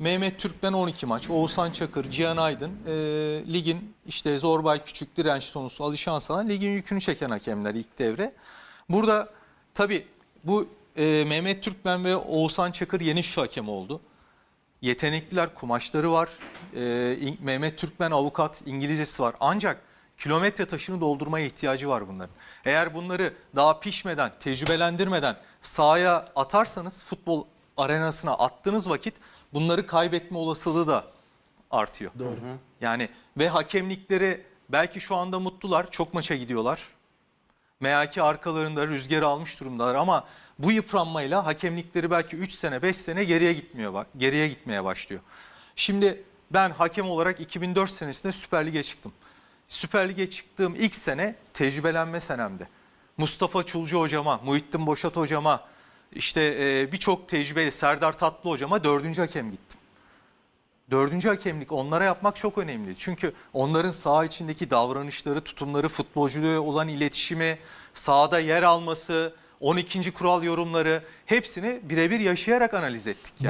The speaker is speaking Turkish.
Mehmet Türkmen 12 maç, Oğuzhan Çakır, Cihan Aydın e, ligin işte Zorbay Küçük, Direnç Tonusu, Alişan Salan ligin yükünü çeken hakemler ilk devre. Burada tabii bu e, Mehmet Türkmen ve Oğuzhan Çakır yeni FIFA hakemi oldu. Yetenekliler, kumaşları var. E, Mehmet Türkmen avukat, İngilizcesi var. Ancak kilometre taşını doldurmaya ihtiyacı var bunların. Eğer bunları daha pişmeden, tecrübelendirmeden sahaya atarsanız futbol arenasına attığınız vakit bunları kaybetme olasılığı da artıyor. Doğru. Yani ve hakemlikleri belki şu anda mutlular, çok maça gidiyorlar. MHK arkalarında rüzgarı almış durumdalar ama bu yıpranmayla hakemlikleri belki 3 sene 5 sene geriye gitmiyor bak geriye gitmeye başlıyor. Şimdi ben hakem olarak 2004 senesinde Süper Lig'e çıktım. Süper Lig'e çıktığım ilk sene tecrübelenme senemdi. Mustafa Çulcu hocama, Muhittin Boşat hocama, işte e, birçok tecrübeli Serdar Tatlı hocama dördüncü hakem gittim. Dördüncü hakemlik onlara yapmak çok önemli. Çünkü onların saha içindeki davranışları, tutumları, futbolculuğa olan iletişimi, sahada yer alması, 12. kural yorumları hepsini birebir yaşayarak analiz ettik. Yani.